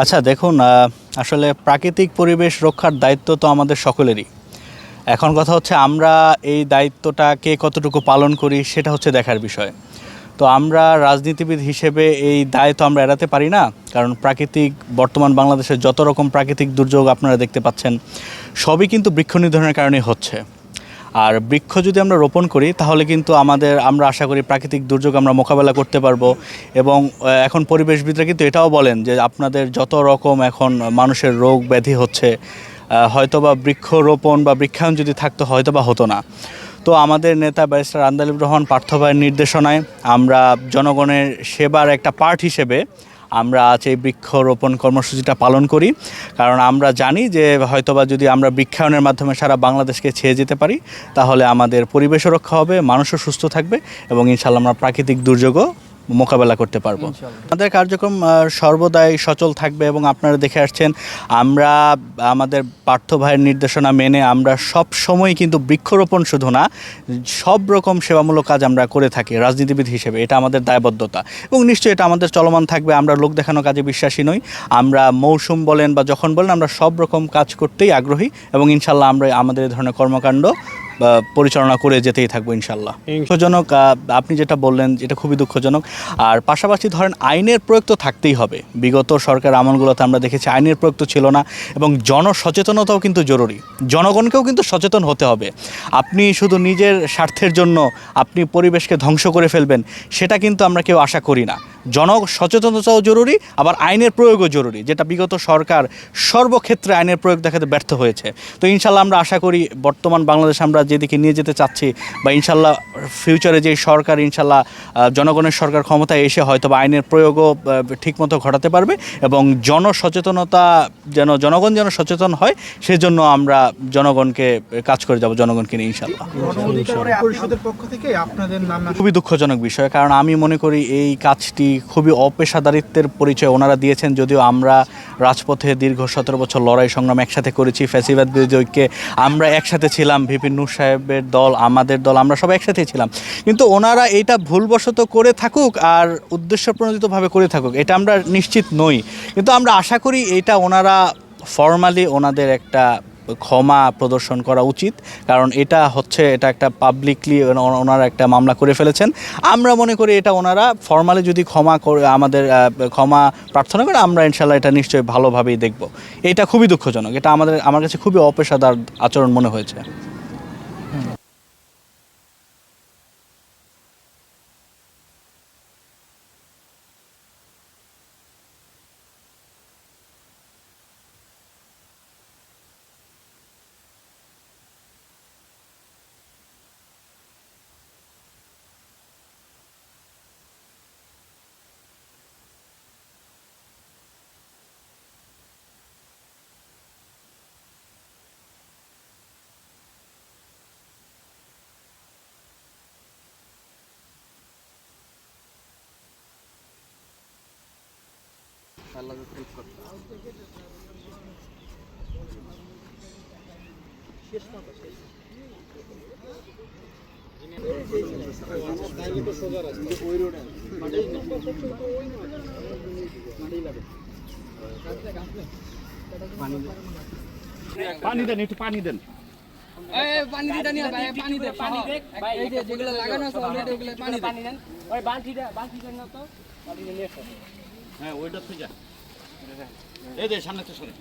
আচ্ছা দেখুন আসলে প্রাকৃতিক পরিবেশ রক্ষার দায়িত্ব তো আমাদের সকলেরই। এখন কথা হচ্ছে আমরা এই দায়িত্বটা কে কতটুকু পালন করি সেটা হচ্ছে দেখার বিষয়। তো আমরা রাজনীতিবিদ হিসেবে এই দায় তো আমরা এড়াতে পারি না, কারণ প্রাকৃতিক, বর্তমান বাংলাদেশের যত রকম প্রাকৃতিক দুর্যোগ আপনারা দেখতে পাচ্ছেন, সবই কিন্তু বৃক্ষ নিধনের কারণে হচ্ছে। আর বৃক্ষ যদি আমরা রোপণ করি, তাহলে কিন্তু আমাদের, আমরা আশা করি প্রাকৃতিক দুর্যোগ আমরা মোকাবেলা করতে পারব। এবং এখন পরিবেশবিদরা কিন্তু এটাও বলেন যে আপনাদের যত রকম এখন মানুষের রোগ ব্যাধি হচ্ছে হয়তোবা বৃক্ষরোপণ বা বৃক্ষায়ন যদি থাকতো, হয়তোবা হতো না। তো আমাদের নেতা ব্যারিস্টার আন্দালিব রহমান পার্থ ভাইয়ের নির্দেশনায় আমরা জনগণের সেবার একটা পার্ট হিসেবে আমরা আজ এই বৃক্ষরোপণ কর্মসূচিটা পালন করি। কারণ আমরা জানি যে হয়তোবা যদি আমরা বৃক্ষায়নের মাধ্যমে সারা বাংলাদেশকে ছেয়ে যেতে পারি, তাহলে আমাদের পরিবেশও রক্ষা হবে, মানুষও সুস্থ থাকবে এবং ইনশাল্লাহ আমরা প্রাকৃতিক দুর্যোগও মোকাবেলা করতে পারব। আমাদের কার্যক্রম সর্বদাই সচল থাকবে এবং আপনারা দেখে আসছেন আমরা আমাদের পার্থ ভাইয়ের নির্দেশনা মেনে আমরা সব সময় কিন্তু বৃক্ষরোপণ শুধু না সব রকম সেবামূলক কাজ আমরা করে থাকি রাজনীতিবিদ হিসেবে এটা আমাদের দায়বদ্ধতা। এবং নিশ্চয়ই এটা আমাদের চলমান থাকবে আমরা লোক দেখানো কাজে বিশ্বাসী নই আমরা মৌসুম বলেন বা যখন বলেন আমরা সব রকম কাজ করতেই আগ্রহী এবং ইনশাল্লাহ আমরা আমাদের এই ধরনের কর্মকাণ্ড পরিচালনা করে যেতেই থাকব ইনশাল্লাহ দুঃখজনক আপনি যেটা বললেন এটা খুবই দুঃখজনক। আর পাশাপাশি ধরেন আইনের প্রয়োগ তো থাকতেই হবে। বিগত সরকার আমলগুলোতে আমরা দেখেছি আইনের প্রয়োগ তো ছিল না এবং জনসচেতনতাও কিন্তু জরুরি। জনগণকেও কিন্তু সচেতন হতে হবে। আপনি শুধু নিজের স্বার্থের জন্য আপনি পরিবেশকে ধ্বংস করে ফেলবেন সেটা কিন্তু আমরা কেউ আশা করি না। জন সচেতনতাও জরুরি আবার আইনের প্রয়োগও জরুরি যেটা বিগত সরকার সর্বক্ষেত্রে আইনের প্রয়োগ দেখাতে ব্যর্থ হয়েছে। তো ইনশাল্লাহ আমরা আশা করি বর্তমান বাংলাদেশ আমরা যেদিকে নিয়ে যেতে চাচ্ছি বা ইনশাল্লাহ ফিউচারে যে সরকার ইনশাল্লাহ জনগণের সরকার ক্ষমতায় এসে হয়তো বা আইনের প্রয়োগও ঠিকমতো ঘটাতে পারবে এবং জনসচেতনতা যেন জনগণ যেন সচেতন হয় সেজন্য আমরা জনগণকে কাজ করে যাব জনগণকে নিয়ে ইনশাল্লাহ। পরিষদের পক্ষ থেকে আপনাদের নাম খুবই দুঃখজনক বিষয় কারণ আমি মনে করি এই কাজটি খুবই অপেশাদারিত্বের পরিচয় ওনারা দিয়েছেন, যদিও আমরা রাজপথে দীর্ঘ সতেরো বছর লড়াই সংগ্রাম একসাথে করেছি, ফ্যাসিবাদ বিরোধী ঐক্যে আমরা একসাথে ছিলাম, ভিপি নূর সাহেবের দল, আমাদের দল, আমরা সব একসাথে ছিলাম। কিন্তু ওনারা এটা ভুলবশত করে থাকুক আর উদ্দেশ্য প্রণোদিতভাবে করে থাকুক, এটা আমরা নিশ্চিত নই। কিন্তু আমরা আশা করি এটা ওনারা ফর্মালি ওনাদের একটা ক্ষমা প্রদর্শন করা উচিত, কারণ এটা হচ্ছে, এটা একটা পাবলিকলি ওনারা একটা মামলা করে ফেলেছেন। আমরা মনে করি এটা ওনারা ফর্মালি যদি ক্ষমা করে, আমাদের ক্ষমা প্রার্থনা করে, আমরা ইনশাল্লাহ এটা নিশ্চয়ই ভালোভাবেই দেখব। এটা খুবই দুঃখজনক, এটা আমাদের, আমার কাছে খুবই অপেশাদার আচরণ মনে হয়েছে। পানি দেন একটু পানি দেন। এই পানি দিতে নিয়ে ভাই পানি দে পানি দে এই যে যেগুলো লাগানো আছে অলরেডি ওগুলো পানি পানি দেন। ওই বালতিটা বালতিটা না তো। বালতিটা নিয়ে এসো। হ্যাঁ ওইটা থেকে এই দে সামনে তো সরে।